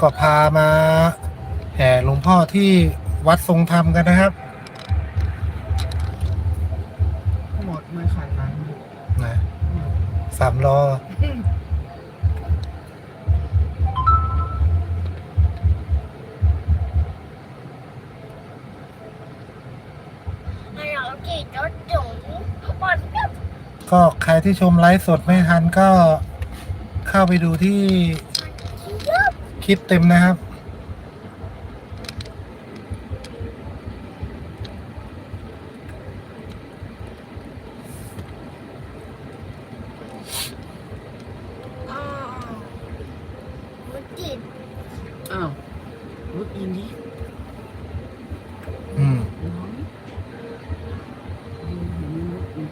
ก็พามาแห่หลวงพ่อที่วัดทรงธรรมกันนะครับ หมดไม่ขันนั้นนะสามล้อเราขี่รถจุ๋งหมดก็ก็ใครที่ชมไลฟ์สดไม่ทันก็เข้าไปดูที่เยอะ คลิปเต็มนะครับอ่ามันติดอ้าวรถอีนี้อืม น้อยอืมเห็นรถอีก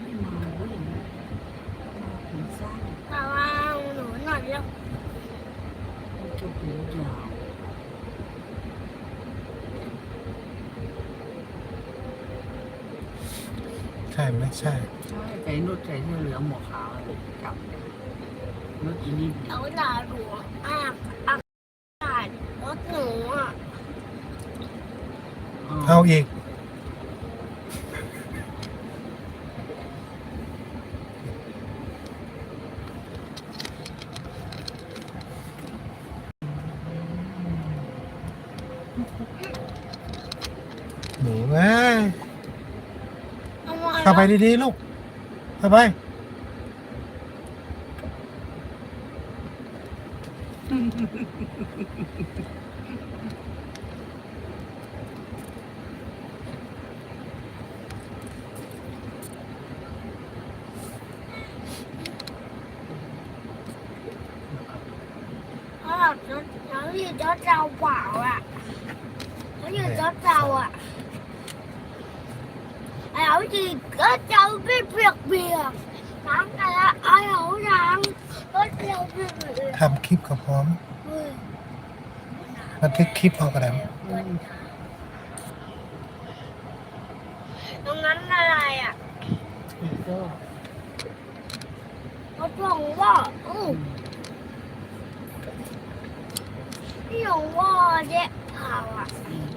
ไม่มาเว้ยมาถึงสร้าง ระวังหนูหน่อย แล้วมันจะหูยาวใช่ไหมใช่ใช่แต่รถใส่เสื้อเหลืองหมวกขาวอะไรจับรถอีนี่เอาด่าหนูอากอากาศรถหนูอะเอาอีก หนูเอ้ยเอามาเข้าไปดีๆลูกเข้าไปเพราะเรารถเราอยู่รถเราเปล่าอะ เราอยู่รถเราอะเราอยู่รถเราไม่เปียกเปียกน้ำอะไรเอาเราล้างรถเราเปียกเปียกทำคลิปก็พร้อมเฮ้ยบันทึกคลิปเอากระดาษตรงนั้นอะไรอะอีกก็เขาบอกว่าอือพี่หลงว่าเจ๊เผาอะอืม